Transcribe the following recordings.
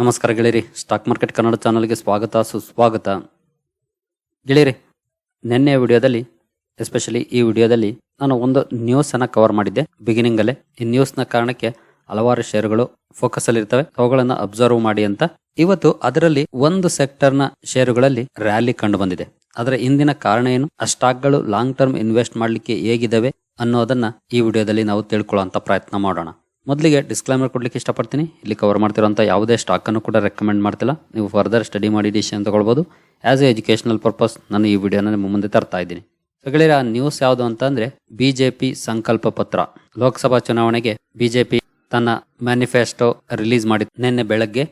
ನಮಸ್ಕಾರ ಗೆಳೆಯರಿ. Stock market Kannada ಚಾನಲ್ಗೆ ಸ್ವಾಗತ, ಸುಸ್ವಾಗತ. ಗೆಳೆಯರಿ ನಿನ್ನೆಯ ವಿಡಿಯೋದಲ್ಲಿ ಎಸ್ಪೆಷಲಿ ಈ ವಿಡಿಯೋದಲ್ಲಿ ನಾನು ಒಂದು ನ್ಯೂಸನ್ನು ಕವರ್ ಮಾಡಿದ್ದೆ. ಬಿಗಿನಿಂಗ್ ಅಲ್ಲೇ. ಈ ನ್ಯೂಸ್ನ ಕಾರಣಕ್ಕೆ ಹಲವಾರು ಷೇರುಗಳು ಫೋಕಸ್ ಅಲ್ಲಿ ಇರ್ತವೆ. ಅವುಗಳನ್ನ ಅಬ್ಸರ್ವ್ ಮಾಡಿ ಅಂತ. ಇವತ್ತು ಅದರಲ್ಲಿ ಒಂದು ಸೆಕ್ಟರ್ನ ಷೇರುಗಳಲ್ಲಿ ರ್ಯಾಲಿ ಕಂಡು ಬಂದಿದೆ. ಅದರ ಹಿಂದಿನ ಕಾರಣ ಏನು? ಆ ಸ್ಟಾಕ್ಗಳು ಲಾಂಗ್ ಟರ್ಮ್ ಇನ್ವೆಸ್ಟ್ ಮಾಡಲಿಕ್ಕೆ ಹೇಗಿದಾವೆ ಅನ್ನೋದನ್ನ ಈ ವಿಡಿಯೋದಲ್ಲಿ ನಾವು ತಿಳ್ಕೊಳ್ಳೋ ಪ್ರಯತ್ನ ಮಾಡೋಣ. ಮೊದಲಿಗೆ ಡಿಸ್ಕ್ಲೈಮರ್ ಕೊಡ್ಲಿಕ್ಕೆ ಇಷ್ಟಪಡ್ತೀನಿ. ಇಲ್ಲಿ ಕವರ್ ಮಾಡ್ತಿರೋಂಥ ಯಾವುದೇ ಸ್ಟಾಕನ್ನು ಕೂಡ ರೆಕಮೆಂಡ್ ಮಾಡ್ತಿಲ್ಲ. ನೀವು ಫರ್ದರ್ ಸ್ಟಡಿ ಮಾಡಿ ಡಿಸಿಷನ್ ತಗೊಳ್ಬೋದು. ಆ್ಯಸ್ ಎ ಎಜುಕೇಶನಲ್ ಪರ್ಪಸ್ ನಾನು ಈ ವಿಡಿಯೋನ ನಿಮ್ಮ ಮುಂದೆ ತರ್ತಾ ಇದ್ದೀನಿ. ಆ ನ್ಯೂಸ್ ಯಾವುದು ಅಂತಂದರೆ ಬಿ ಜೆ ಪಿ ಸಂಕಲ್ಪ ಪತ್ರ. ಲೋಕಸಭಾ ಚುನಾವಣೆಗೆ ಬಿ ಜೆ ಪಿ ತನ್ನ ಮ್ಯಾನಿಫೆಸ್ಟೋ ರಿಲೀಸ್ ಮಾಡಿ ನಿನ್ನೆ ಬೆಳಗ್ಗೆ.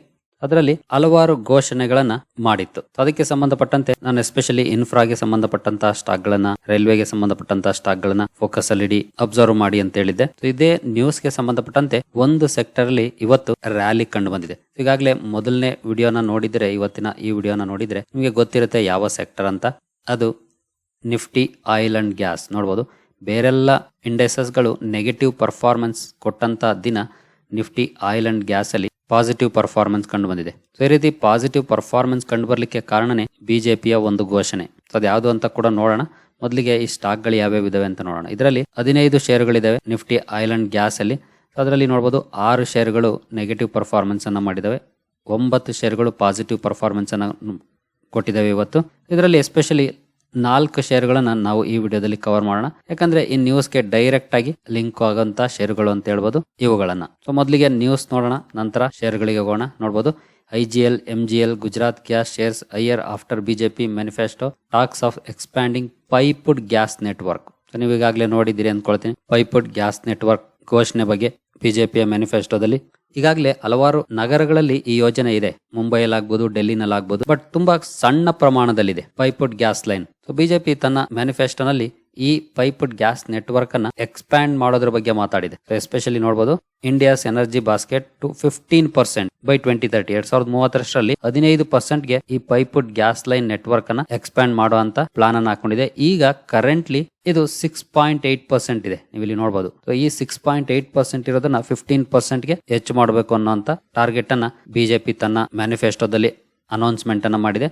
ಅದರಲ್ಲಿ ಹಲವಾರು ಘೋಷಣೆಗಳನ್ನ ಮಾಡಿತ್ತು. ಅದಕ್ಕೆ ಸಂಬಂಧಪಟ್ಟಂತೆ ನಾನು ಎಸ್ಪೆಷಲಿ ಇನ್ಫ್ರಾಗೆ ಸಂಬಂಧಪಟ್ಟಂತಹ ಸ್ಟಾಕ್ ಗಳನ್ನ ರೈಲ್ವೆಗೆ ಸಂಬಂಧಪಟ್ಟಂತಹ ಸ್ಟಾಕ್ ಗಳನ್ನ ಫೋಕಸ್ ಅಲ್ಲಿ ಇಡಿ ಅಬ್ಸರ್ವ್ ಮಾಡಿ ಅಂತ ಹೇಳಿದ್ದೆ. ಇದೇ ನ್ಯೂಸ್ಗೆ ಸಂಬಂಧಪಟ್ಟಂತೆ ಒಂದು ಸೆಕ್ಟರ್ ಅಲ್ಲಿ ಇವತ್ತು ರ್ಯಾಲಿ ಕಂಡು ಬಂದಿದೆ. ಈಗಾಗಲೇ ಮೊದಲನೇ ವಿಡಿಯೋನ ನೋಡಿದ್ರೆ, ಇವತ್ತಿನ ಈ ವಿಡಿಯೋನ ನೋಡಿದ್ರೆ ನಿಮಗೆ ಗೊತ್ತಿರುತ್ತೆ ಯಾವ ಸೆಕ್ಟರ್ ಅಂತ. ಅದು ನಿಫ್ಟಿ ಆಯಿಲ್ ಅಂಡ್ ಗ್ಯಾಸ್ ನೋಡ್ಬೋದು. ಬೇರೆಲ್ಲ ಇಂಡೈಸಸ್ಗಳು ನೆಗೆಟಿವ್ ಪರ್ಫಾರ್ಮೆನ್ಸ್ ಕೊಟ್ಟಂತ ದಿನ ನಿಫ್ಟಿ ಆಯಿಲ್ ಅಂಡ್ ಗ್ಯಾಸ್ ಅಲ್ಲಿ ಪಾಸಿಟಿವ್ ಪರ್ಫಾರ್ಮೆನ್ಸ್ ಕಂಡು ಬಂದಿದೆ ಸೊ ಈ ರೀತಿ ಪಾಸಿಟಿವ್ ಪರ್ಫಾರ್ಮೆನ್ಸ್ ಕಂಡು ಬರಲಿಕ್ಕೆ ಕಾರಣನೇ ಬಿಜೆಪಿಯ ಒಂದು ಘೋಷಣೆ. ಅದು ಯಾವುದು ಅಂತ ಕೂಡ ನೋಡೋಣ. ಮೊದಲಿಗೆ ಈ ಸ್ಟಾಕ್ಗಳು ಯಾವ್ಯಾವ ಇದಾವೆ ಅಂತ ನೋಡೋಣ. ಇದರಲ್ಲಿ ಹದಿನೈದು ಶೇರುಗಳಿದ್ದಾವೆ ನಿಫ್ಟಿ ಐಲ್ಯಾಂಡ್ ಗ್ಯಾಸ್ ಅಲ್ಲಿ. ಅದರಲ್ಲಿ ನೋಡಬಹುದು ಆರು ಶೇರುಗಳು ನೆಗೆಟಿವ್ ಪರ್ಫಾರ್ಮೆನ್ಸ್ ಅನ್ನು ಮಾಡಿದಾವೆ. ಒಂಬತ್ತು ಷೇರುಗಳು ಪಾಸಿಟಿವ್ ಪರ್ಫಾರ್ಮೆನ್ಸ್ ಅನ್ನು ಕೊಟ್ಟಿದ್ದಾವೆ ಇವತ್ತು. ಇದರಲ್ಲಿ ಎಸ್ಪೆಷಲಿ ನಾಲ್ಕು ಶೇರ್ಗಳನ್ನ ನಾವು ಈ ವಿಡಿಯೋದಲ್ಲಿ ಕವರ್ ಮಾಡೋಣ. ಯಾಕಂದ್ರೆ ಈ ನ್ಯೂಸ್ಗೆ ಡೈರೆಕ್ಟ್ ಆಗಿ ಲಿಂಕ್ ಆಗುವಂತ ಷೇರುಗಳು ಅಂತ ಹೇಳ್ಬೋದು ಇವುಗಳನ್ನ. ಸೊ ಮೊದಲಿಗೆ ನ್ಯೂಸ್ ನೋಡೋಣ, ನಂತರ ಷೇರುಗಳಿಗೆ ಹೋಗೋಣ, ನೋಡ್ಬೋದು. I G L M G L Gujarat gas shares higher after BJP manifesto talks of expanding piped gas network ನೀವು ಈಗಾಗಲೇ ನೋಡಿದ್ದೀರಿ ಅಂದ್ಕೊಳ್ತೀನಿ. ಪೈಪುಡ್ ಗ್ಯಾಸ್ ನೆಟ್ವರ್ಕ್ ಘೋಷಣೆ ಬಗ್ಗೆ ಬಿಜೆಪಿಯ ಮ್ಯಾನಿಫೆಸ್ಟೋದಲ್ಲಿ ಈಗಾಗಲೇ ಹಲವಾರು ನಗರಗಳಲ್ಲಿ ಈ ಯೋಜನೆ ಇದೆ. ಮುಂಬೈಲಾಗ್ಬೋದು ಡೆಲ್ಲಿನಲ್ಲಾಗ್ಬೋದು, ಬಟ್ ತುಂಬಾ ಸಣ್ಣ ಪ್ರಮಾಣದಲ್ಲಿದೆ piped gas line. So BJP ತನ್ನ ಮ್ಯಾನಿಫೆಸ್ಟೋನಲ್ಲಿ ಈ ಪೈಪುಡ್ ಗ್ಯಾಸ್ ನೆಟ್ವರ್ಕ್ ಅನ್ನ ಎಕ್ಸ್ಪ್ಯಾಂಡ್ ಮಾಡೋದ್ರ ಬಗ್ಗೆ ಮಾತಾಡಿದೆ. ಎಸ್ಪೆಷಲಿ ನೋಡಬಹುದು India's energy basket to fifteen percent by twenty thirty. ಎರಡ್ ಸಾವಿರದ ಮೂವತ್ತರಷ್ಟರಲ್ಲಿ ಹದಿನೈದು ಪರ್ಸೆಂಟ್ಗೆ ಈ ಪೈಪುಡ್ ಗ್ಯಾಸ್ ಲೈನ್ ನೆಟ್ವರ್ಕ್ ಅನ್ನ ಎಕ್ಸ್ಪ್ಯಾಂಡ್ ಮಾಡುವಂತ ಪ್ಲಾನ್ ಅನ್ನ ಹಾಕೊಂಡಿದೆ. ಈಗ ಕರೆಂಟ್ಲಿ ಇದು ಸಿಕ್ಸ್ ಪಾಯಿಂಟ್ ಏಟ್ ಪರ್ಸೆಂಟ್ ಇದೆ. ನೀವು ಇಲ್ಲಿ ನೋಡಬಹುದು ಈ ಸಿಕ್ಸ್ ಪಾಯಿಂಟ್ ಏಟ್ ಪರ್ಸೆಂಟ್ ಇರೋದನ್ನ ಫಿಫ್ಟೀನ್ ಪರ್ಸೆಂಟ್ಗೆ ಹೆಚ್ಚು ಮಾಡಬೇಕು ಅನ್ನೋಂತ ಟಾರ್ಗೆಟ್ ಅನ್ನ ಬಿಜೆಪಿ ತನ್ನ ಮ್ಯಾನಿಫೆಸ್ಟೋದಲ್ಲಿ ಅನೌನ್ಸ್ಮೆಂಟ್ ಅನ್ನ ಮಾಡಿದೆ.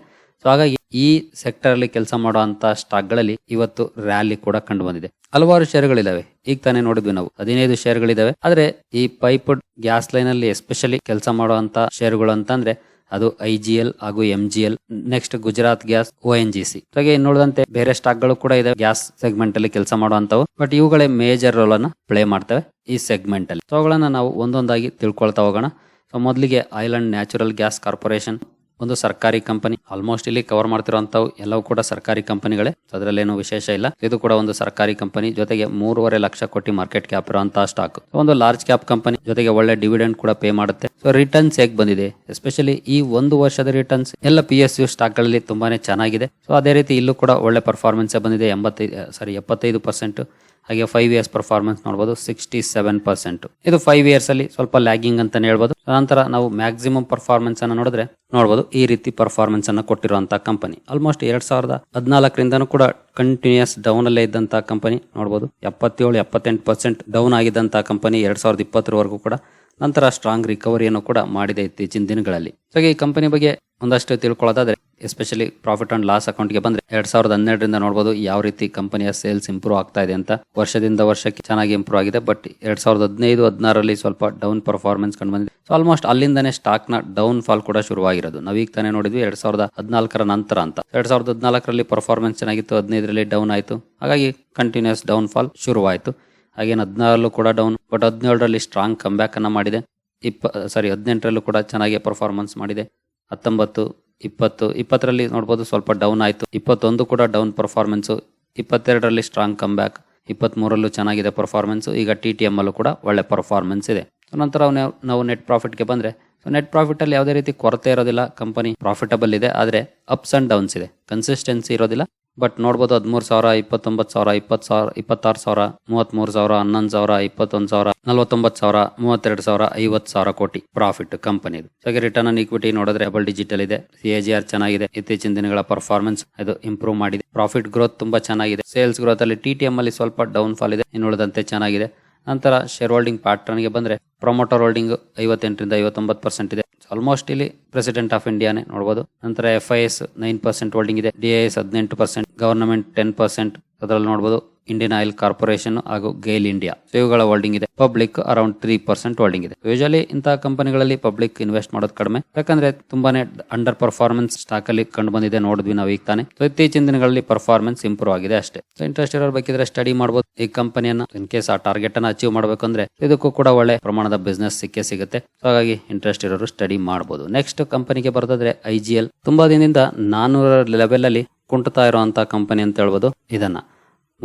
ಸೊ ಹಾಗಾಗಿ ಈ ಸೆಕ್ಟರ್ ಅಲ್ಲಿ ಕೆಲಸ ಮಾಡುವಂತ ಸ್ಟಾಕ್ಗಳಲ್ಲಿ ಇವತ್ತು ರ್ಯಾಲಿ ಕೂಡ ಕಂಡು ಬಂದಿದೆ ಹಲವಾರು ಷೇರುಗಳಿದಾವೆ ಈಗ ತಾನೇ ನೋಡಿದ್ವಿ ನಾವು. ಹದಿನೈದು ಷೇರುಗಳಿದಾವೆ ಆದ್ರೆ ಈ ಪೈಪ್ ಗ್ಯಾಸ್ ಲೈನ್ ಅಲ್ಲಿ ಎಸ್ಪೆಷಲಿ ಕೆಲಸ ಮಾಡುವಂತ ಶೇರ್ಗಳು ಅಂತಂದ್ರೆ ಅದು ಐ ಜಿ ಎಲ್ ಹಾಗೂ M G L next Gujarat gas, O N G C. ಹಾಗೆ ನೋಡಿದಂತೆ ಬೇರೆ ಸ್ಟಾಕ್ಗಳು ಕೂಡ ಇದೆ. ಗ್ಯಾಸ್ ಸೆಗ್ಮೆಂಟ್ ಅಲ್ಲಿ ಕೆಲಸ ಮಾಡುವಂತವು ಬಟ್ ಇವುಗಳೇ ಮೇಜರ್ ರೋಲ್ ಅನ್ನ ಪ್ಲೇ ಮಾಡ್ತವೆ ಈ ಸೆಗ್ಮೆಂಟ್ ಅಲ್ಲಿ ಅವುಗಳನ್ನ ನಾವು ಒಂದೊಂದಾಗಿ ತಿಳ್ಕೊಳ್ತಾ ಹೋಗೋಣ. ಸೊ ಮೊದಲಿಗೆ ಐಲ್ಯಾಂಡ್ ನ್ಯಾಚುರಲ್ ಗ್ಯಾಸ್ ಕಾರ್ಪೊರೇಷನ್ ಒಂದು ಸರ್ಕಾರಿ ಕಂಪನಿ. ಆಲ್ಮೋಸ್ಟ್ ಇಲ್ಲಿ ಕವರ್ ಮಾಡ್ತಿರುವಂತವು ಎಲ್ಲವೂ ಕೂಡ ಸರ್ಕಾರಿ ಕಂಪನಿಗಳೇ. ಅದರಲ್ಲೇನು ವಿಶೇಷ ಇಲ್ಲ. ಇದು ಕೂಡ ಒಂದು ಸರ್ಕಾರಿ ಕಂಪನಿ. ಜೊತೆಗೆ ಮೂರುವರೆ ಲಕ್ಷ ಕೋಟಿ ಮಾರ್ಕೆಟ್ ಕ್ಯಾಪ್ ಇರುವಂತಹ ಸ್ಟಾಕ್ ಒಂದು ಲಾರ್ಜ್ ಕ್ಯಾಪ್ ಕಂಪನಿ ಜೊತೆಗೆ ಒಳ್ಳೆ ಡಿವಿಡೆಂಡ್ ಕೂಡ ಪೇ ಮಾಡುತ್ತೆ. ಸೊ ರಿಟರ್ನ್ಸ್ ಹೇಗೆ ಬಂದಿದೆ? ಎಸ್ಪೆಷಲಿ ಈ ಒಂದು ವರ್ಷದ ರಿಟರ್ನ್ಸ್ ಎಲ್ಲ ಪಿ ಎಸ್ ಯು ಸ್ಟಾಕ್ಗಳಲ್ಲಿ ತುಂಬಾನೇ ಚೆನ್ನಾಗಿದೆ. ಸೊ ಅದೇ ರೀತಿ ಇಲ್ಲೂ ಕೂಡ ಒಳ್ಳೆ ಪರ್ಫಾರ್ಮೆನ್ಸ್ ಬಂದಿದೆ. ಎಂಬತ್ತೈದು ಸಾರಿ ಎಪ್ಪತ್ತೈದು ಪರ್ಸೆಂಟ್ ಹಾಗೆ ಫೈವ್ ಇಯರ್ಸ್ ಪರ್ಫಾರ್ಮೆನ್ಸ್ ನೋಡಬಹುದು ಸಿಕ್ಸ್ಟಿ ಸೆವೆನ್ ಪರ್ಸೆಂಟ್ ಇದು ಫೈವ್ ಇಯರ್ಸ್ ಅಲ್ಲಿ ಸ್ವಲ್ಪ ಲ್ಯಾಗಿಂಗ್ ಅಂತಾನೆ ಹೇಳ್ಬೋದು. ನಂತರ ನಾವು ಮ್ಯಾಕ್ಸಿಮಮ್ ಪರ್ಫಾರ್ಮೆನ್ಸ್ ಅನ್ನ ನೋಡಿದ್ರೆ ನೋಡಬಹುದು ಈ ರೀತಿ ಪರ್ಫಾರ್ಮೆನ್ಸ್ ಅನ್ನ ಕೊಟ್ಟಿರುವಂತಹ ಕಂಪನಿ ಆಲ್ಮೋಸ್ಟ್ ಎರಡ್ ಸಾವಿರದ ಹದಿನಾಲ್ಕರಿಂದನೂ ಕೂಡ ಕಂಟಿನ್ಯೂಸ್ ಡೌನ್ ಅಲ್ಲೇ ಇದ್ದಂತಹ ಕಂಪನಿ ನೋಡಬಹುದು ಎಪ್ಪತ್ತೇಳು, ಎಪ್ಪತ್ತೆಂಟು ಪರ್ಸೆಂಟ್ ಡೌನ್ ಆಗಿದ್ದಂತಹ ಕಂಪನಿ ಎರಡ್ ಸಾವಿರದ ಇಪ್ಪತ್ತರವರೆಗೂ ಕೂಡ ನಂತರ ಸ್ಟ್ರಾಂಗ್ ರಿಕವರಿಯನ್ನು ಕೂಡ ಮಾಡಿದೆ ಇತ್ತೀಚಿನ ದಿನಗಳಲ್ಲಿ. ಸೊ ಈ ಕಂಪನಿ ಬಗ್ಗೆ ಒಂದಷ್ಟು ತಿಳ್ಕೊಳ್ಳೋದಾದ್ರೆ ಎಸ್ಪೆಷಲಿ ಪ್ರಾಫಿಟ್ ಅಂಡ್ ಲಾಸ್ ಅಕೌಂಟ್ಗೆ ಬಂದ್ರೆ ಎರಡ್ ಸಾವಿರದ ಹನ್ನೆರಡರಿಂದ ನೋಡಬಹುದು ಯಾವ ರೀತಿ ಕಂಪನಿಯ ಸೇಲ್ಸ್ ಇಂಪ್ರೂವ್ ಆಗ್ತಾ ಇದೆ ಅಂತ. ವರ್ಷದಿಂದ ವರ್ಷಕ್ಕೆ ಚೆನ್ನಾಗಿ ಇಂಪ್ರೂವ್ ಆಗಿದೆ ಬಟ್ ಎರಡ್ ಸಾವಿರದ ಹದಿನೈದು, ಹದಿನಾರರಲ್ಲಿ ಸ್ವಲ್ಪ ಡೌನ್ ಪರ್ಫಾರ್ಮೆನ್ಸ್ ಕಂಡು ಬಂದಿದೆ. ಸೊ ಆಲ್ಮೋಸ್ಟ್ ಅಲ್ಲಿಂದನೇ ಸ್ಟಾಕ್ನ ಡೌನ್ ಫಾಲ್ ಕೂಡ ಶುರುವಾಗಿರೋದು. ನಾವೀಗ ತಾನೇ ನೋಡಿದ್ವಿ ಎರಡ್ ಸಾವಿರದ ಹದಿನಾಲ್ಕರ ನಂತರ ಅಂತ. ಎರಡ್ ಸಾವಿರದ ಹದಿನಾಲ್ಕರಲ್ಲಿ ಪರ್ಫಾರ್ಮೆನ್ಸ್ ಚೆನ್ನಾಗಿತ್ತು, ಹದಿನೈದರಲ್ಲಿ ಡೌನ್ ಆಯಿತು. ಹಾಗಾಗಿ ಕಂಟಿನ್ಯೂಸ್ ಡೌನ್ ಫಾಲ್ ಶುರುವಾಯಿತು. ಹಾಗೇನು ಹದಿನಾರಲ್ಲೂ ಕೂಡ ಡೌನ್ ಬಟ್ ಹದಿನೇಳರಲ್ಲಿ ಸ್ಟ್ರಾಂಗ್ ಕಮ್ಬ್ಯಾಕ್ ಅನ್ನು ಮಾಡಿದೆ. ಇಪ್ಪ ಸಾರಿ ಹದಿನೆಂಟರಲ್ಲೂ ಕೂಡ ಚೆನ್ನಾಗಿ ಪರ್ಫಾರ್ಮೆನ್ಸ್ ಮಾಡಿದೆ. ಹತ್ತೊಂಬತ್ತು ಇಪ್ಪತ್ತು, ಇಪ್ಪತ್ತರಲ್ಲಿ ನೋಡ್ಬೋದು ಸ್ವಲ್ಪ ಡೌನ್ ಆಯಿತು. ಇಪ್ಪತ್ತೊಂದು ಕೂಡ ಡೌನ್ ಪರ್ಫಾರ್ಮೆನ್ಸು ಇಪ್ಪತ್ತೆರಡರಲ್ಲಿ ಸ್ಟ್ರಾಂಗ್ ಕಮ್ ಬ್ಯಾಕ್ ಇಪ್ಪತ್ತ್ಮೂರಲ್ಲೂ ಚೆನ್ನಾಗಿದೆ ಪರ್ಫಾರ್ಮೆನ್ಸು ಈಗ ಟಿ ಟಿ ಎಮ್ಮಲ್ಲೂ ಕೂಡ ಒಳ್ಳೆ ಪರ್ಫಾರ್ಮೆನ್ಸ್ ಇದೆ. ನಂತರ ನಾವು ನೆಟ್ ಪ್ರಾಫಿಟ್ಗೆ ಬಂದರೆ ನೆಟ್ ಪ್ರಾಫಿಟಲ್ಲಿ ಯಾವುದೇ ರೀತಿ ಕೊರತೆ ಇರೋದಿಲ್ಲ. ಕಂಪನಿ ಪ್ರಾಫಿಟಬಲ್ ಇದೆ, ಆದರೆ ಅಪ್ಸ್ ಆ್ಯಂಡ್ ಡೌನ್ಸ್ ಇದೆ. ಕನ್ಸಿಸ್ಟೆನ್ಸಿ ಇರೋದಿಲ್ಲ. ಬಟ್ ನೋಡ್ಬೋದು ಹದಿಮೂರು ಸಾವಿರ, ಇಪ್ಪತ್ತೊಂಬತ್ತು ಸಾವಿರ, ಇಪ್ಪತ್ತು ಸಾವಿರ, ಇಪ್ಪತ್ತಾರು ಸಾವಿರ ಮೂವತ್ತ್ಮೂರು ಸಾವಿರ, ಹನ್ನೊಂದು ಸಾವಿರ, ಇಪ್ಪತ್ತೊಂದು ಸಾವಿರ, ನಲವತ್ತೊಂಬತ್ತು ಸಾವಿರ, ಮೂವತ್ತೆರಡು ಸಾವಿರ, ಐವತ್ತು ಸಾವಿರ ಕೋಟಿ ಪ್ರಾಫಿಟ್ ಕಂಪನಿದು ಹಾಗೆ ರಿಟರ್ನ್ ಆನ್ ಈಕ್ವಿಟಿ ನೋಡಿದ್ರೆ ಡಬಲ್ ಡಿಜಿಟಲ್ ಇದೆ ಸಿ ಎ ಜಿ ಆರ್ ಚೆನ್ನಾಗಿದೆ. ಇತ್ತೀಚಿನ ದಿನಗಳ ಪರ್ಫಾರ್ಮೆನ್ಸ್ ಇದು ಇಂಪ್ರೂವ್ ಮಾಡಿದೆ. ಪ್ರಾಫಿಟ್ ಗ್ರೋತ್ ತುಂಬಾ ಚೆನ್ನಾಗಿದೆ. ಸೇಲ್ಸ್ ಗ್ರೋತ್ ಅಲ್ಲಿ ಟಿ ಟಿ ಎಂ ಅಲ್ಲಿ ಸ್ವಲ್ಪ ಡೌನ್ ಫಾಲ್ ಇದೆ ಇನ್ನುಳಿದಂತೆ ಚೆನ್ನಾಗಿದೆ. ನಂತರ ಶೇರ್ ಹೋಲ್ಡಿಂಗ್ ಪ್ಯಾಟ್ರನ್ಗೆ ಬಂದ್ರೆ ಪ್ರೊಮೋಟರ್ ಹೋಲ್ಡಿಂಗ್ ಐವತ್ತೆಂಟರಿಂದ ಐವತ್ತೊಂಬತ್ತು ಪರ್ಸೆಂಟ್ ಇದೆ. ಆಲ್ಮೋಸ್ಟ್ ಇಲ್ಲಿ ಪ್ರೆಸಿಡೆಂಟ್ ಆಫ್ ಇಂಡಿಯಾನೇ ನೋಡಬಹುದು ನಂತರ F I S nine percent holding ಇದೆ. ಡಿ ಐ ಎಸ್ ಹದಿನೆಂಟು ಪರ್ಸೆಂಟ್ ಗವರ್ನಮೆಂಟ್ ಟೆನ್ ಪರ್ಸೆಂಟ್ ಅದರಲ್ಲಿ ನೋಡಬಹುದು ಇಂಡಿಯನ್ ಆಯಿಲ್ ಕಾರ್ಪೊರೇಷನ್ ಹಾಗೂ ಗೇಲ್ ಇಂಡಿಯಾ ಇವುಗಳ ಹೋಲ್ಡಿಂಗ್ ಇದೆ. Public around three percent holding ಇದೆ. ಯೂಶಲಿ ಇಂತಹ ಕಂಪನಿಗಳಲ್ಲಿ ಪಬ್ಲಿಕ್ ಇನ್ವೆಸ್ಟ್ ಮಾಡೋದು ಕಡಿಮೆ. ಯಾಕಂದ್ರೆ ತುಂಬಾನೇ ಅಂಡರ್ ಪರ್ಫಾರ್ಮೆನ್ಸ್ ಸ್ಟಾಕ್ ಅಲ್ಲಿ ಕಂಡು ಬಂದಿದೆ ನೋಡಿದ್ವಿ ನಾವು ಈಗ ತಾನೆ. ಇತ್ತೀಚಿನ ದಿನಗಳಲ್ಲಿ ಪರ್ಫಾರ್ಮೆನ್ಸ್ ಇಂಪ್ರೂವ್ ಆಗಿದೆ ಅಷ್ಟೇ. ಇಂಟ್ರೆಸ್ಟ್ ಇರೋರು ಬೇಕಿದ್ರೆ ಸ್ಟಡಿ ಮಾಡಬಹುದು ಈ ಕಂಪನಿಯನ್ನ ಇನ್ ಕೇಸ್ ಆ ಟಾರ್ಗೆಟ್ ಅನ್ನ ಅಚೀವ್ ಮಾಡಬೇಕಂದ್ರೆ ಇದಕ್ಕೂ ಕೂಡ ಒಳ್ಳೆ ಪ್ರಮಾಣದ ಬಿಸ್ನೆಸ್ ಸಿಕ್ಕೇ ಸಿಗುತ್ತೆ. ಹಾಗಾಗಿ ಇಂಟ್ರೆಸ್ಟ್ ಇರೋರು ಸ್ಟಡಿ ಮಾಡಬಹುದು ನೆಕ್ಸ್ಟ್ ಕಂಪನಿಗೆ ಬರ್ತದ್ರೆ ಐ ಜಿ ಎಲ್ ತುಂಬಾ ದಿನದಿಂದ ನಾನೂರ ಲೆವೆಲ್ ಅಲ್ಲಿ ಕುಂಟತಾ ಇರುವಂತಹ ಕಂಪನಿ ಅಂತ ಹೇಳ್ಬೋದು ಇದನ್ನ.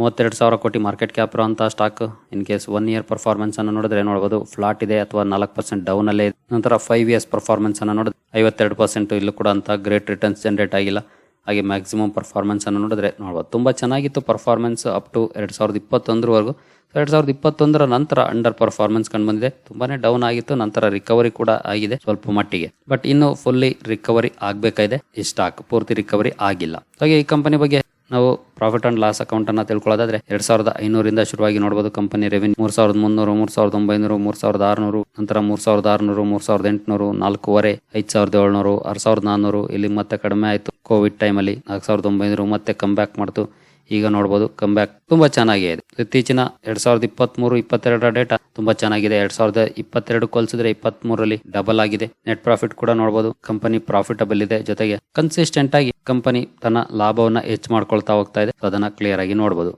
ಮೂವತ್ತೆರಡು ಸಾವಿರ ಕೋಟಿ ಮಾರ್ಕೆಟ್ ಕ್ಯಾಪ್ ಇರುವಂತ stock in case one year performance ಅನ್ನು ನೋಡಿದ್ರೆ ನೋಡಬಹುದು ಫ್ಲಾಟ್ ಇದೆ ಅಥವಾ ನಾಲ್ಕು ಪರ್ಸೆಂಟ್ ಡೌನ್ ಅಲ್ಲೇ ಇದೆ. ನಂತರ ಫೈವ್ ಇಯರ್ಸ್ ಪರ್ಫಾರ್ಮೆನ್ಸ್ ಅನ್ನು ನೋಡಿದ್ರೆ ಐವತ್ತೆರಡು ಪರ್ಸೆಂಟ್ ಇಲ್ಲೂ ಕೂಡ ಅಂತ ಗ್ರೇಟ್ ರಿಟರ್ನ್ಸ್ ಜನರೇಟ್ ಆಗಿಲ್ಲ. ಹಾಗೆ ಮ್ಯಾಕ್ಸಿಮಮ್ ಪರ್ಫಾರ್ಮೆನ್ಸ್ ಅನ್ನು ನೋಡಿದ್ರೆ ನೋಡ್ಬೋದು ತುಂಬಾ ಚೆನ್ನಾಗಿತ್ತು ಪರ್ಫಾರ್ಮೆನ್ಸ್ ಅಪ್ ಟು ಎರಡ್ ಸಾವಿರದ ಇಪ್ಪತ್ತೊಂದರವರೆಗೂ. ಎರಡ್ ಸಾವಿರದ ಇಪ್ಪತ್ತೊಂದರ ನಂತರ ಅಂಡರ್ ಪರ್ಫಾರ್ಮೆನ್ಸ್ ಕಂಡು ಬಂದಿದೆ. ತುಂಬಾನೇ ಡೌನ್ ಆಗಿತ್ತು, ನಂತರ ರಿಕವರಿ ಕೂಡ ಆಗಿದೆ ಸ್ವಲ್ಪ ಮಟ್ಟಿಗೆ. ಬಟ್ ಇನ್ನು ಫುಲ್ಲಿ ರಿಕವರಿ ಆಗಬೇಕಾಗಿದೆ. ಈ ಸ್ಟಾಕ್ ಪೂರ್ತಿ ರಿಕವರಿ ಆಗಿಲ್ಲ. ಹಾಗೆ ಈ ಕಂಪನಿ ಬಗ್ಗೆ ನಾವು ಪ್ರಾಫಿಟ್ ಅಂಡ್ ಲಾಸ್ ಅಕೌಂಟ್ ಅನ್ನ ತಿಳ್ಕೊಳ್ಳೋದಾದ್ರೆ ಎರಡ್ ಸಾವಿರದ ಐನೂರಿಂದ ಶುರುವಾಗಿ ನೋಡಬಹುದು ಕಂಪನಿ ರೆವಿನ್ಯೂ ಮೂರ್ ಸಾವಿರದ ಮುನ್ನೂರು, ಮೂರ್ ಸಾವಿರದ ಒಂಬೈನೂರು, ಮೂರ್ ಸಾವಿರದ ಆರುನೂರು, ನಂತರ ಮೂರ್ ಸಾವಿರದ ಆರುನೂರು, ಮೂರ್ ಸಾವಿರದ ಎಂಟುನೂರು, ನಾಲ್ಕೂವರೆ, ಐದ್ ಸಾವಿರದ ಏಳ್ನೂರು, ಆರ್ ಸಾವಿರದ ನಾನ್ನೂರು, ಇಲ್ಲಿ ಮತ್ತೆ ಕಡಿಮೆ ಆಯ್ತು. ಕೋವಿಡ್ ಟೈಮಲ್ಲಿ ನಾಲ್ಕು ಸಾವಿರದ ಒಂಬೈನೂರು ಮತ್ತೆ ಕಮ್ ಬ್ಯಾಕ್ ಮಾಡ್ತು. ಈಗ ನೋಡಬಹುದು ಕಮ್ ಬ್ಯಾಕ್ ತುಂಬಾ ಚೆನ್ನಾಗಿದೆ ಇತ್ತೀಚಿನ ಎರಡ್ ಸಾವಿರದ ಇಪ್ಪತ್ತ್ ಮೂರು ಇಪ್ಪತ್ತೆರಡರ ಡೇಟಾ ತುಂಬಾ ಚೆನ್ನಾಗಿದೆ. ಎರಡ್ ಸಾವಿರದ ಇಪ್ಪತ್ತೆರಡು ಹೋಲಿಸಿದ್ರೆ ಇಪ್ಪತ್ತ್ ಮೂರಲ್ಲಿ ಡಬಲ್ ಆಗಿದೆ. ನೆಟ್ ಪ್ರಾಫಿಟ್ ಕೂಡ ನೋಡಬಹುದು ಕಂಪನಿ ಪ್ರಾಫಿಟಬಲ್ ಇದೆ. ಜೊತೆಗೆ ಕನ್ಸಿಸ್ಟೆಂಟ್ ಆಗಿ ಕಂಪನಿ ತನ್ನ ಲಾಭವನ್ನ ಹೆಚ್ಚು ಮಾಡ್ಕೊಳ್ತಾ ಹೋಗ್ತಾ ಇದೆ. ಅದನ್ನ ಕ್ಲಿಯರ್ ಆಗಿ ನೋಡಬಹುದು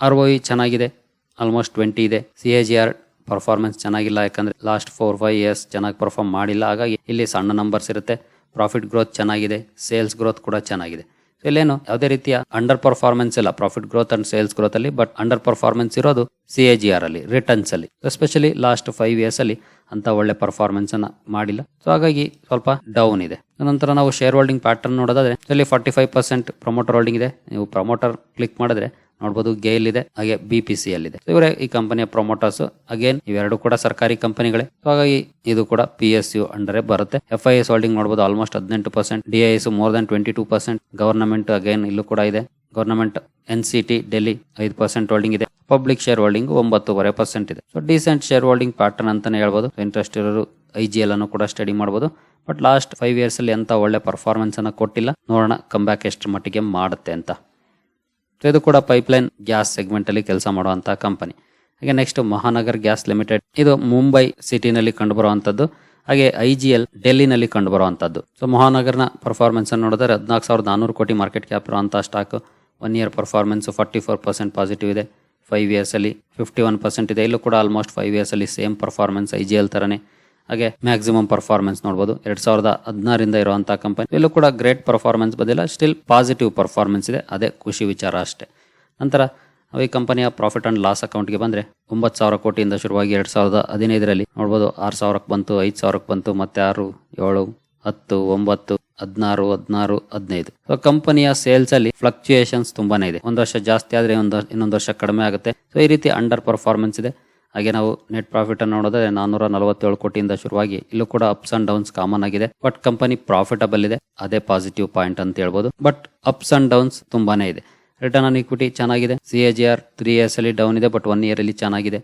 ಆರ್ ಒ ಚೆನ್ನಾಗಿದೆ ಆಲ್ಮೋಸ್ಟ್ ಟ್ವೆಂಟಿ ಇದೆ. C A G R performance ಚೆನ್ನಾಗಿಲ್ಲ, ಯಾಕಂದ್ರೆ ಲಾಸ್ಟ್ ಫೋರ್ ಫೈವ್ ಇಯರ್ಸ್ ಚೆನ್ನಾಗಿ ಪರ್ಫಾರ್ಮ್ ಮಾಡಿಲ್ಲ. ಹಾಗಾಗಿ ಇಲ್ಲಿ ಸಣ್ಣ ನಂಬರ್ಸ್ ಇರುತ್ತೆ. ಪ್ರಾಫಿಟ್ ಗ್ರೋತ್ ಚೆನ್ನಾಗಿದೆ ಸೇಲ್ಸ್ ಗ್ರೋತ್ ಕೂಡ ಚೆನ್ನಾಗಿದೆ. ಇಲ್ಲೇನು ಯಾವುದೇ ರೀತಿಯ ಅಂಡರ್ ಪರ್ಫಾರ್ಮೆನ್ಸ್ ಇಲ್ಲ profit growth and sales growth ಅಲ್ಲಿ ಬಟ್ ಅಂಡರ್ ಪರ್ಫಾರ್ಮೆನ್ಸ್ ಇರೋದು ಸಿ ಎ ಜಿ ಆರ್ ಅಲ್ಲಿ ರಿಟರ್ನ್ಸ್ ಅಲ್ಲಿ. ಎಸ್ಪೆಷಲಿ ಲಾಸ್ಟ್ ಫೈವ್ ಇಯರ್ಸ್ ಅಲ್ಲಿ ಅಂತ ಒಳ್ಳೆ ಪರ್ಫಾರ್ಮೆನ್ಸ್ ಅನ್ನ ಮಾಡಿಲ್ಲ. ಸೊ ಹಾಗಾಗಿ ಸ್ವಲ್ಪ ಡೌನ್ ಇದೆ. ನಂತರ ನಾವು ಶೇರ್ ಹೋಲ್ಡಿಂಗ್ ಪ್ಯಾಟರ್ನ್ ನೋಡೋದಾದ್ರೆ ಇಲ್ಲಿ forty five percent promoter holding ಇದೆ. ನೀವು ಪ್ರಮೋಟರ್ ಕ್ಲಿಕ್ ಮಾಡಿದ್ರೆ ನೋಡಬಹುದು ಗೇಲ್ ಇದೆ ಹಾಗೆ ಬಿ ಪಿ ಸಿ ಅಲ್ಲಿ ಇದೆ ಇವರೇ ಈ ಕಂಪನಿಯ ಪ್ರೊಮೋಟರ್ಸ್ ಅಗೇನ್ ಇವೆರಡು ಕೂಡ ಸರ್ಕಾರಿ ಕಂಪನಿಗಳೇ ಹಾಗಾಗಿ ಇದು ಕೂಡ ಪಿ ಎಸ್ ಯು ಅಂಡರ್ ಬರುತ್ತೆ. ಎಫ್ ಐ ಎಸ್ ಹೋಲ್ಡಿಂಗ್ ನೋಡಬಹುದು ಆಲ್ಮೋಸ್ಟ್ ಹದಿನೆಂಟು percent D I S more than twenty two percent government again ಇಲ್ಲೂ ಕೂಡ ಇದೆ. Government N C T Delhi ಐದು ಪರ್ಸೆಂಟ್ ಹೋಲ್ಡಿಂಗ್ ಇದೆ. ಪಬ್ಲಿಕ್ ಶೇರ್ ಹೋಲ್ಡಿಂಗ್ ಒಂಬತ್ತುವರೆ ಪರ್ಸೆಂಟ್ ಇದೆ. So decent share holding pattern ಅಂತಾನೆ ಹೇಳ್ಬೋದು. ಇಂಟ್ರೆಸ್ಟ್ ಇರೋರು ಐ ಜಿ ಎಲ್ ಅನ್ನು ಕೂಡ ಸ್ಟಡಿ ಮಾಡಬಹುದು ಬಟ್ ಲಾಸ್ಟ್ ಫೈವ್ ಇಯರ್ಸ್ ಅಲ್ಲಿ ಎಂತ ಒಳ್ಳೆ ಪರ್ಫಾರ್ಮೆನ್ಸ್ ಅನ್ನ ಕೊಟ್ಟಿಲ್ಲ. ನೋಡೋಣ ಕಮ್ ಬ್ಯಾಕ್ ಎಷ್ಟು ಮಟ್ಟಿಗೆ ಮಾಡುತ್ತೆ ಅಂತ. ಸೊ ಇದು ಕೂಡ ಪೈಪ್ಲೈನ್ ಗ್ಯಾಸ್ ಸೆಗ್ಮೆಂಟ್ ಅಲ್ಲಿ ಕೆಲಸ ಮಾಡುವಂಥ ಕಂಪನಿ ಹಾಗೆ ನೆಕ್ಸ್ಟ್ ಮಹಾನಗರ್ ಗ್ಯಾಸ್ ಲಿಮಿಟೆಡ್ ಇದು ಮುಂಬೈ ಸಿಟಿನಲ್ಲಿ ಕಂಡುಬರುವಂಥದ್ದು ಹಾಗೆ ಐ ಜಿ ಎಲ್ ಡೆಲ್ಲಿನಲ್ಲಿ ಕಂಡುಬರುವಂಥದ್ದು ಸೊ ಮಹಾನಗರ್ನ ಪರ್ಫಾರ್ಮೆನ್ಸ್ ಅನ್ನು ನೋಡಿದ್ರೆ ಹದಿನಾಲ್ಕು ಸಾವಿರದ ನಾನೂರು ಕೋಟಿ ಮಾರ್ಕೆಟ್ ಕ್ಯಾಪ್ ಇರುವಂತಹ stock one year performance forty four percent positive ಇದೆ. ಫೈವ್ ಇಯರ್ಸ್ ಅಲ್ಲಿ ಫಿಫ್ಟಿ ಒನ್ ಪರ್ಸೆಂಟ್ ಇದೆ. ಇಲ್ಲೂ ಕೂಡ ಆಲ್ಮೋಸ್ಟ್ ಫೈವ್ ಇಯರ್ಸ್ ಅಲ್ಲಿ same performance I G L ತರನೇ ಹಾಗೆ ಮ್ಯಾಕ್ಸಿಮಮ್ ಪರ್ಫಾರ್ಮೆನ್ಸ್ ನೋಡಬಹುದು ಎರಡ್ ಸಾವಿರದ ಹದಿನಾರಿಂದ ಇರುವಂತಹ ಕಂಪನಿ ಇಲ್ಲೂ ಕೂಡ ಗ್ರೇಟ್ ಪರ್ಫಾರ್ಮೆನ್ಸ್ ಬಂದಿಲ್ಲ. ಸ್ಟಿಲ್ ಪಾಸಿಟಿವ್ ಪರ್ಫಾರ್ಮೆನ್ಸ್ ಇದೆ. ಅದೇ ಖುಷಿ ವಿಚಾರ ಅಷ್ಟೇ. ನಂತರ ಈ ಕಂಪನಿಯ ಪ್ರಾಫಿಟ್ ಅಂಡ್ ಲಾಸ್ ಅಕೌಂಟ್ಗೆ ಬಂದ್ರೆ ಒಂಬತ್ತು ಸಾವಿರ ಕೋಟಿಯಿಂದ ಶುರುವಾಗಿ ಎರಡ್ ಸಾವಿರದ ಹದಿನೈದರಲ್ಲಿ ನೋಡಬಹುದು ಆರು ಸಾವಿರಕ್ಕೆ ಬಂತು, ಐದು ಸಾವಿರಕ್ಕೆ ಬಂತು, ಮತ್ತೆ ಆರು, ಏಳು, ಹತ್ತು, ಒಂಬತ್ತು, ಹದಿನಾರು ಹದಿನಾರು, ಹದಿನೈದು. ಸೊ ಕಂಪನಿಯ ಸೇಲ್ಸ್ ಅಲ್ಲಿ ಫ್ಲಕ್ಚುಯೇಷನ್ಸ್ ತುಂಬಾನೇ ಇದೆ. ಒಂದು ವರ್ಷ ಜಾಸ್ತಿ ಆದ್ರೆ ಒಂದು ಇನ್ನೊಂದು ವರ್ಷ ಕಡಿಮೆ ಆಗುತ್ತೆ. ಸೊ ಈ ರೀತಿ ಅಂಡರ್ ಪರ್ಫಾರ್ಮೆನ್ಸ್ ಇದೆ. ಹಾಗೆ ನಾವು ನೆಟ್ ಪ್ರಾಫಿಟ್ ಅನ್ನು ನೋಡಿದ್ರೆ ನಾನೂರ ನಲವತ್ತೇಳು ಕೋಟಿಯಿಂದ ಶುರುವಾಗಿ ಇಲ್ಲೂ ಕೂಡ ಅಪ್ಸ್ ಅಂಡ್ ಡೌನ್ಸ್ ಕಾಮನ್ ಆಗಿದೆ. ಬಟ್ ಕಂಪನಿ ಪ್ರಾಫಿಟಬಲ್ ಇದೆ. ಅದೇ ಪಾಸಿಟಿವ್ ಪಾಯಿಂಟ್ ಅಂತ ಹೇಳ್ಬೋದು. ಬಟ್ ಅಪ್ಸ್ ಅಂಡ್ ಡೌನ್ಸ್ ತುಂಬಾನೇ ಇದೆ. ರಿಟರ್ನ್ ಆನ್ ಇಕ್ವಿಟಿ ಚೆನ್ನಾಗಿದೆ. C A G R three years ಅಲ್ಲಿ ಡೌನ್ ಇದೆ. ಬಟ್ ಒನ್ ಇಯರ್ ಅಲ್ಲಿ ಚೆನ್ನಾಗಿದೆ.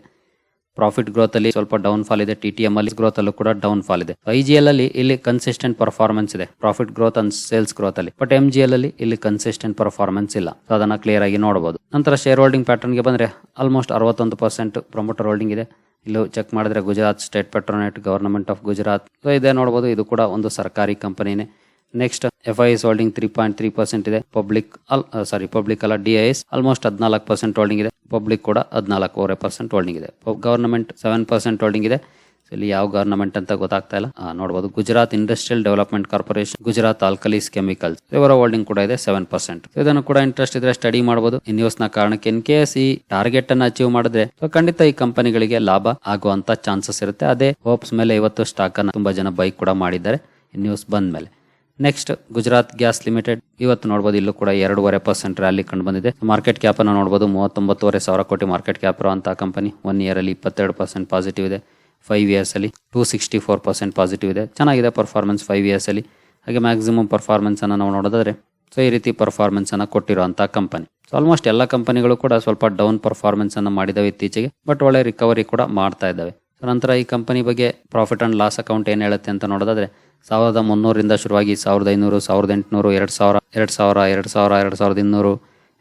ಪ್ರಾಫಿಟ್ ಗ್ರೋತ್ ಅಲ್ಲಿ ಸ್ವಲ್ಪ ಡೌನ್ ಫಾಲ್ ಇದೆ. ಟಿ ಟಿ ಎಂ ಅಲ್ಲಿ ಗ್ರೋತ್ ಅಲ್ಲೂ ಕೂಡ ಡೌನ್ ಫಾಲ್ ಇದೆ. ಐ ಜಿ ಎಲ್ ಅಲ್ಲಿ ಇಲ್ಲಿ ಕನ್ಸಿಸ್ಟೆಂಟ್ ಪರ್ಫಾರ್ಮೆನ್ಸ್ ಇದೆ. Profit growth and sales growth ಅಲ್ಲಿ. ಬಟ್ ಎಂ ಜಿ ಎಲ್ ಅಲ್ಲಿ ಇಲ್ಲಿ ಕನ್ಸಿಸ್ಟೆಂಟ್ ಪರ್ಫಾರ್ಮೆನ್ಸ್ ಇಲ್ಲ. ಸೊ ಅದನ್ನ ಕ್ಲಿಯರ್ ಆಗಿ ನೋಡಬಹುದು ನಂತರ ಶೇರ್ ಹೋಲ್ಡಿಂಗ್ ಪ್ಯಾಟರ್ನ್ಗೆ ಬಂದ್ರೆ ಆಲ್ಮೋಸ್ಟ್ ಅರವತ್ತೊಂದು ಪರ್ಸೆಂಟ್ ಪ್ರಮೋಟರ್ ಹೋಲ್ಡಿಂಗ್ ಇದೆ. ಇಲ್ಲೂ ಚೆಕ್ ಮಾಡಿದ್ರೆ Gujarat state Petronet government of Gujarat so ಇದೆ ನೋಡಬಹುದು ಇದು ಕೂಡ ಒಂದು ಸರ್ಕಾರಿ ಕಂಪನಿನೇ next F I S holding three point three percent ಇದೆ. ಪಬ್ಲಿಕ್ ಅಲ್ ಸಾರಿ ಪಬ್ಲಿಕ್ ಅಲ್ಲ ಡಿ ಐ ಎಸ್ ಆಲ್ಮೋಸ್ಟ್ ಹದಿನಾಲ್ಕು ಪರ್ಸೆಂಟ್ ಹೋಲ್ಡಿಂಗ್ ಇದೆ. ಪಬ್ಲಿಕ್ ಕೂಡ ಹದಿನಾಲ್ಕೂವರೆ ಪರ್ಸೆಂಟ್ ಹೋಲ್ಡಿಂಗ್ ಇದೆ. ಗವರ್ನಮೆಂಟ್ ಸೆವೆನ್ ಪರ್ಸೆಂಟ್ ಹೋಲ್ಡಿಂಗ್ ಇದೆ. ಇಲ್ಲಿ ಯಾವ ಗವರ್ನಮೆಂಟ್ ಅಂತ ಗೊತ್ತಾಗ್ತಾ ಇಲ್ಲ. ನೋಡಬಹುದು Gujarat industrial development corporation Gujarat alkalis chemicals ಇವರ ಹೋಲ್ಡಿಂಗ್ ಕೂಡ ಇದೆ ಸೆವೆನ್ ಪರ್ಸೆಂಟ್ ಇದನ್ನು ಕೂಡ ಇಂಟ್ರೆಸ್ಟ್ ಇದ್ರೆ ಸ್ಟಡಿ ಮಾಡಬಹುದು ನ್ಯೂಸ್ನ ಕಾರಣಕ್ಕೆ ಇನ್ ಕೇಸ್ ಈ ಟಾರ್ಗೆಟ್ ಅನ್ನು ಅಚೀವ್ ಮಾಡಿದ್ರೆ ಖಂಡಿತ ಈ ಕಂಪನಿಗಳಿಗೆ ಲಾಭ ಆಗುವಂತ ಚಾನ್ಸಸ್ ಇರುತ್ತೆ. ಅದೇ ಹೋಪ್ಸ್ ಮೇಲೆ ಇವತ್ತು ಸ್ಟಾಕ್ ಅನ್ನು ತುಂಬಾ ಜನ ಬೈ ಕೂಡ ಮಾಡಿದ್ದಾರೆ. ನ್ಯೂಸ್ ಬಂದ ಮೇಲೆ ನೆಕ್ಸ್ಟ್ ಗುಜರಾತ್ ಗ್ಯಾಸ್ ಲಿಮಿಟೆಡ್ ಇವತ್ತು ನೋಡಬಹುದು ಇಲ್ಲೂ ಕೂಡ ಎರಡೂವರೆ ಪರ್ಸೆಂಟ್ ರ್ಯಾಲಿ ಕಂಡು ಬಂದಿದೆ. ಮಾರ್ಕೆಟ್ ಕ್ಯಾಪ್ ಅನ್ನು ನೋಡಬಹುದು ಮೂವತ್ತೊಂಬತ್ತುವರೆ ಸಾವಿರ ಕೋಟಿ ಮಾರ್ಕೆಟ್ ಕ್ಯಾಪ್ ಇರುವಂತಹ ಕಂಪನಿ ಒನ್ ಇಯರ್ ಅಲ್ಲಿ ಇಪ್ಪತ್ತೆರಡು ಪರ್ಸೆಂಟ್ ಪಾಸಿಟಿವ್ ಇದೆ. ಫೈವ್ ಇಯರ್ಸ್ ಅಲ್ಲಿ two sixty four percent positive ಇದೆ. ಚೆನ್ನಾಗಿದೆ ಪರ್ಫಾರ್ಮೆನ್ಸ್ ಫೈವ್ ಇಯರ್ಸ್ ಅಲ್ಲಿ. ಹಾಗೆ ಮ್ಯಾಕ್ಸಿಮಮ್ ಪರ್ಫಾರ್ಮೆನ್ಸ್ ಅನ್ನು ನಾವು ನೋಡೋದಾದ್ರೆ, ಸೊ ಈ ರೀತಿ ಪರ್ಫಾರ್ಮೆನ್ಸ್ ಅನ್ನ ಕೊಟ್ಟಿರುವಂತಹ ಕಂಪನಿ ಸೊ ಆಲ್ಮೋಸ್ಟ್ ಎಲ್ಲ ಕಂಪನಿಗಳು ಕೂಡ ಸ್ವಲ್ಪ ಡೌನ್ ಪರ್ಫಾರ್ಮೆನ್ಸ್ ಅನ್ನ ಮಾಡಿದವೆ ಇತ್ತೀಚೆಗೆ ಬಟ್ ಒಳ್ಳೆ ರಿಕವರಿ ಕೂಡ ಮಾಡ್ತಾ ಇದ್ದಾವೆ. ನಂತರ ಈ ಕಂಪನಿ ಬಗ್ಗೆ ಪ್ರಾಫಿಟ್ ಅಂಡ್ ಲಾಸ್ ಅಕೌಂಟ್ ಏನು ಹೇಳುತ್ತೆ ಅಂತ ನೋಡೋದಾದ್ರೆ ಸಾವಿರದ ಮುನ್ನೂರಿಂದ ಶುರುವಾಗಿ ಸಾವಿರದ ಐನೂರು, ಸಾವಿರದ ಎಂಟುನೂರು, ಎರಡು ಸಾವಿರ ಎರಡು ಸಾವಿರ ಎರಡು ಸಾವಿರ, ಎರಡು ಸಾವಿರದ ಇನ್ನೂರು,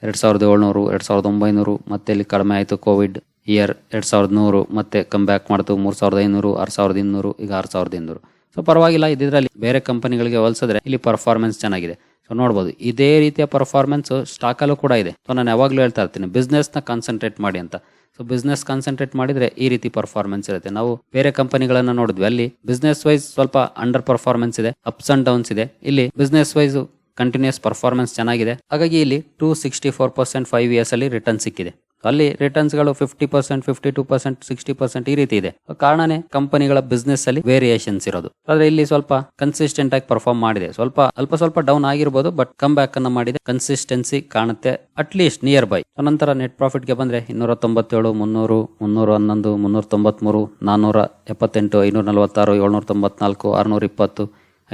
ಎರಡು ಸಾವಿರದ ಏಳ್ನೂರು, ಎರಡು ಸಾವಿರದ ಒಂಬೈನೂರು, ಮತ್ತೆ ಇಲ್ಲಿ ಕಡಿಮೆ ಆಯಿತು ಕೋವಿಡ್ ಇಯರ್ ಎರಡು ಸಾವಿರದ ನೂರು, ಮತ್ತೆ ಕಮ್ ಬ್ಯಾಕ್ ಮಾಡ್ತು ಮೂರು ಸಾವಿರದ ಐನೂರು, ಆರು ಸಾವಿರದ ಇನ್ನೂರು, ಈಗ ಆರು ಸಾವಿರದ ಇನ್ನೂರು. ಸೊ ಪರವಾಗಿಲ್ಲ ಇದರಲ್ಲಿ ಬೇರೆ ಕಂಪನಿಗಳಿಗೆ ಹೋಲಿಸಿದ್ರೆ ಇಲ್ಲಿ ಪರ್ಫಾರ್ಮೆನ್ಸ್ ಚೆನ್ನಾಗಿದೆ. ಸೊ ನೋಡ್ಬೋದು. ಇದೇ ರೀತಿಯ ಪರ್ಫಾರ್ಮೆನ್ಸ್ ಸ್ಟಾಕಲ್ಲೂ ಕೂಡ ಇದೆ. ಸೊ ನಾನು ಯಾವಾಗಲೂ ಹೇಳ್ತಾ ಇರ್ತೀನಿ ಬಿಸ್ನೆಸ್ನ ಕಾನ್ಸಂಟ್ರೇಟ್ ಮಾಡಿ ಅಂತ. ಸೊ ಬಿಸ್ನೆಸ್ ಕಾನ್ಸಂಟ್ರೇಟ್ ಮಾಡಿದರೆ ಈ ರೀತಿ ಪರ್ಫಾರ್ಮೆನ್ಸ್ ಇರುತ್ತೆ. ನಾವು ಬೇರೆ ಕಂಪನಿಗಳನ್ನು ನೋಡಿದ್ವಿ. ಅಲ್ಲಿ ಬಿಸ್ನೆಸ್ ವೈಸ್ ಸ್ವಲ್ಪ ಅಂಡರ್ ಪರ್ಫಾರ್ಮೆನ್ಸ್ ಇದೆ ಅಪ್ಸ್ ಅಂಡ್ ಡೌನ್ಸ್ ಇದೆ. ಇಲ್ಲಿ ಬಿಸ್ನೆಸ್ ವೈಸ್ ಕಂಟಿನ್ಯೂಸ್ ಪರ್ಫಾರ್ಮೆನ್ಸ್ ಚೆನ್ನಾಗಿದೆ. ಹಾಗಾಗಿ ಇಲ್ಲಿ two sixty four percent five years ಅಲ್ಲಿ ರಿಟರ್ನ್ ಸಿಕ್ಕಿದೆ. ಅಲ್ಲಿ ರಿಟರ್ನ್ಸ್ಗಳು fifty percent fifty two percent sixty percent ಈ ರೀತಿ ಇದೆ. ಕಾರಣನೇ ಕಂಪನಿಗಳ ಬಿಸ್ನೆಸ್ ಅಲ್ಲಿ ವೇರಿಯೇಷನ್ಸ್ ಇರೋದು. ಆದ್ರೆ ಇಲ್ಲಿ ಸ್ವಲ್ಪ ಕನ್ಸಿಸ್ಟೆಂಟ್ ಆಗಿ ಪರ್ಫಾರ್ಮ್ ಮಾಡಿದೆ. ಸ್ವಲ್ಪ, ಅಲ್ಪ ಸ್ವಲ್ಪ ಡೌನ್ ಆಗಿರ್ಬೋದು ಬಟ್ ಕಮ್ ಬ್ಯಾಕ್ ಅನ್ನ ಮಾಡಿದೆ. ಕನ್ಸಿಸ್ಟೆನ್ಸಿ ಕಾಣುತ್ತೆ ಅಟ್ ಲೀಸ್ಟ್ ನಿಯರ್ ಬೈ ನಂತರ ನೆಟ್ ಪ್ರಾಫಿಟ್ಗೆ ಬಂದ್ರೆ ಇನ್ನೂರ ತೊಂಬತ್ತೇಳು ಮುನ್ನೂರು ಮುನ್ನೂರ ಹನ್ನೊಂದು ಮುನ್ನೂರ ತೊಂಬತ್ಮೂರು ನಾನ್ನೂರ ಎಪ್ಪತ್ತೆಂಟು ಐನೂರ ನಲವತ್ತಾರು ಏಳ್ನೂರ ತೊಂಬತ್ನಾಲ್ಕು ಆರ್ನೂರ ಇಪ್ಪತ್ತು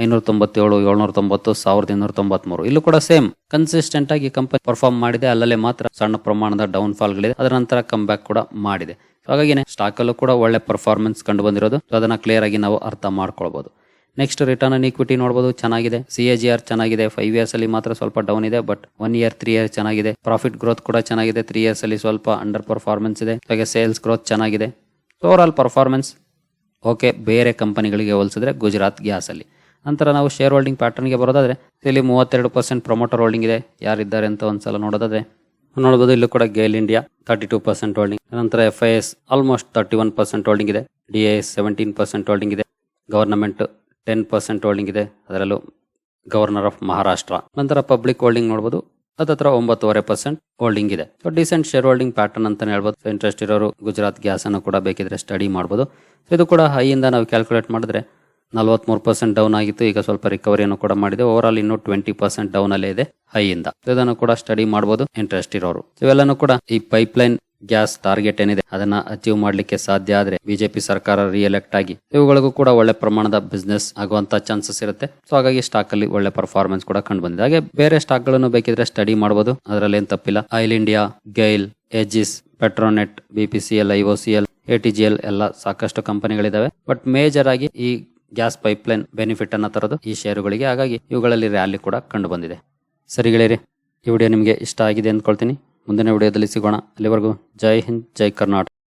ಐನೂರ ತೊಂಬತ್ತೇಳು ಏಳ್ನೂರ ತೊಂಬತ್ತು ಸಾವಿರದ ಇನ್ನೂರ ತೊಂಬತ್ಮೂರು ಇಲ್ಲೂ ಕೂಡ ಸೇಮ್. ಕನ್ಸಿಸ್ಟೆಂಟ್ ಆಗಿ ಕಂಪನಿ ಪರ್ಫಾರ್ಮ್ ಮಾಡಿದೆ. ಅಲ್ಲಲ್ಲೇ ಮಾತ್ರ ಸಣ್ಣ ಪ್ರಮಾಣದ ಡೌನ್ ಫಾಲ್ ಗಳಿದೆ ಅದರ ನಂತರ ಕಮ್ ಬ್ಯಾಕ್ ಕೂಡ ಮಾಡಿದೆ. ಹಾಗಾಗಿ ಸ್ಟಾಕ್ ಅಲ್ಲೂ ಕೂಡ ಒಳ್ಳೆ ಪರ್ಫಾರ್ಮೆನ್ಸ್ ಕಂಡು ಬಂದಿರೋದು. ಅದನ್ನ ಕ್ಲಿಯರ್ ಆಗಿ ನಾವು ಅರ್ಥ ಮಾಡ್ಕೊಳ್ಬಹುದು ನೆಕ್ಸ್ಟ್ ರಿಟರ್ನ್ ಅನ್ ಇಕ್ವಿಟಿ ನೋಡಬಹುದು ಚೆನ್ನಾಗಿದೆ. ಸಿ ಎ ಜಿ ಆರ್ ಚೆನ್ನಾಗಿದೆ. ಫೈವ್ ಇಯರ್ಸ್ ಅಲ್ಲಿ ಮಾತ್ರ ಸ್ವಲ್ಪ ಡೌನ್ ಇದೆ. But one year three year ಚೆನ್ನಾಗಿದೆ. ಪ್ರಾಫಿಟ್ ಗ್ರೋತ್ ಕೂಡ ಚೆನ್ನಾಗಿದೆ. ತ್ರೀ ಇಯರ್ಸ್ ಅಲ್ಲಿ ಸ್ವಲ್ಪ ಅಂಡರ್ ಪರ್ಫಾರ್ಮೆನ್ಸ್ ಇದೆ. ಹಾಗೆ ಸೇಲ್ಸ್ ಗ್ರೋತ್ ಚೆನ್ನಾಗಿದೆ. ಓವರ್ ಆಲ್ ಪರ್ಫಾರ್ಮೆನ್ಸ್ ಓಕೆ ಬೇರೆ ಕಂಪನಿಗಳಿಗೆ ಹೋಲಿಸಿದ್ರೆ ಗುಜರಾತ್ ಗ್ಯಾಸ್ ಅಲ್ಲಿ. ನಂತರ ನಾವು ಶೇರ್ ಹೋಲ್ಡಿಂಗ್ ಪ್ಯಾಟರ್ನ್ಗೆ ಬರೋದಾದರೆ, ಇಲ್ಲಿ ಮೂವತ್ತೆರಡು ಪರ್ಸೆಂಟ್ ಪ್ರೊಮೋಟರ್ ಹೋಲ್ಡಿಂಗ್ ಇದೆ. ಯಾರಿದ್ದಾರೆ ಅಂತ ಒಂದ್ಸಲ ನೋಡೋದಾದ್ರೆ ನೋಡಬಹುದು ಇಲ್ಲೂ ಕೂಡ GAIL India thirty two percent holding ನಂತರ F I S almost thirty one percent holding ಇದೆ D S seventeen percent holding ಇದೆ. ಗವರ್ನಮೆಂಟ್ ಟೆನ್ ಪರ್ಸೆಂಟ್ ಹೋಲ್ಡಿಂಗ್ ಇದೆ. ಅದರಲ್ಲೂ ಗವರ್ನರ್ ಆಫ್ ಮಹಾರಾಷ್ಟ್ರ ನಂತರ ಪಬ್ಲಿಕ್ ಹೋಲ್ಡಿಂಗ್ ನೋಡಬಹುದು ಹತ್ರ ಒಂಬತ್ತುವರೆ ಪರ್ಸೆಂಟ್ ಹೋಲ್ಡಿಂಗ್ ಇದೆ. So decent share holding pattern ಅಂತಾನೆ ಹೇಳ್ಬೋದು. ಇಂಟ್ರೆಸ್ಟ್ ಇರೋರು ಗುಜರಾತ್ ಗ್ಯಾಸ್ ಅನ್ನು ಕೂಡ ಬೇಕಿದ್ರೆ ಸ್ಟಡಿ ಮಾಡ್ಬೋದು. ಇದು ಕೂಡ ಹೈ ಇಂದ ನಾವು ಕ್ಯಾಲ್ಕುಲೇಟ್ ಮಾಡಿದ್ರೆ ನಲವತ್ಮೂರು ಪರ್ಸೆಂಟ್ ಡೌನ್ ಆಗಿತ್ತು. ಈಗ ಸ್ವಲ್ಪ ರಿಕವರಿಯನ್ನು ಕೂಡ ಮಾಡಿದೆ. ಓವರ್ ಆಲ್ ಇನ್ನು ಟ್ವೆಂಟಿ ಪರ್ಸೆಂಟ್ ಡೌನ್ ಅಲ್ಲೇ ಇದೆ ಹೈ ಇಂದ. ಇದನ್ನು ಕೂಡ ಸ್ಟಡಿ ಮಾಡಬಹುದು ಇಂಟ್ರೆಸ್ಟ್ ಇರೋರು. ಇವೆಲ್ಲನೂ ಕೂಡ ಈ ಪೈಪ್ ಲೈನ್ ಗ್ಯಾಸ್ ಟಾರ್ಗೆಟ್ ಏನಿದೆ, ಅದನ್ನ ಅಚೀವ್ ಮಾಡ್ಲಿಕ್ಕೆ ಸಾಧ್ಯ ಆದ್ರೆ ಬಿಜೆಪಿ ಸರ್ಕಾರ ರಿಎಲೆಕ್ಟ್ ಆಗಿ, ಇವುಗಳಿಗೂ ಕೂಡ ಒಳ್ಳೆ ಪ್ರಮಾಣದ ಬಿಸ್ನೆಸ್ ಆಗುವಂತ ಚಾನ್ಸಸ್ ಇರುತ್ತೆ. ಸೊ ಹಾಗಾಗಿ ಸ್ಟಾಕ್ ಅಲ್ಲಿ ಒಳ್ಳೆ ಪರ್ಫಾರ್ಮೆನ್ಸ್ ಕೂಡ ಕಂಡು ಬಂದಿದೆ. ಹಾಗೆ ಬೇರೆ ಸ್ಟಾಕ್ಗಳನ್ನು ಬೇಕಿದ್ರೆ ಸ್ಟಡಿ ಮಾಡಬಹುದು ಅದರಲ್ಲಿ ಏನ್ ತಪ್ಪಿಲ್ಲ Oil India GAIL Aegis Petronet BPCL IOCL ATGL ಎಲ್ಲ ಸಾಕಷ್ಟು ಕಂಪನಿಗಳಿದಾವೆ ಬಟ್ ಮೇಜರ್ ಆಗಿ ಈ ಗ್ಯಾಸ್ ಪೈಪ್ಲೈನ್ ಬೆನಿಫಿಟ್ ಅನ್ನ ತರೋದು ಈ ಶೇರುಗಳಿಗೆ ಹಾಗಾಗಿ ಇವುಗಳಲ್ಲಿ ರ್ಯಾಲಿ ಕೂಡ ಕಂಡು ಬಂದಿದೆ ಸರಿ ಗೆಳೆಯರಿ, ಈ ವಿಡಿಯೋ ನಿಮಗೆ ಇಷ್ಟ ಆಗಿದೆ ಅಂದ್ಕೊಳ್ತೀನಿ. ಮುಂದಿನ ವಿಡಿಯೋದಲ್ಲಿ ಸಿಗೋಣ. ಅಲ್ಲಿವರೆಗೂ ಜೈ ಹಿಂದ್, ಜೈ ಕರ್ನಾಟಕ.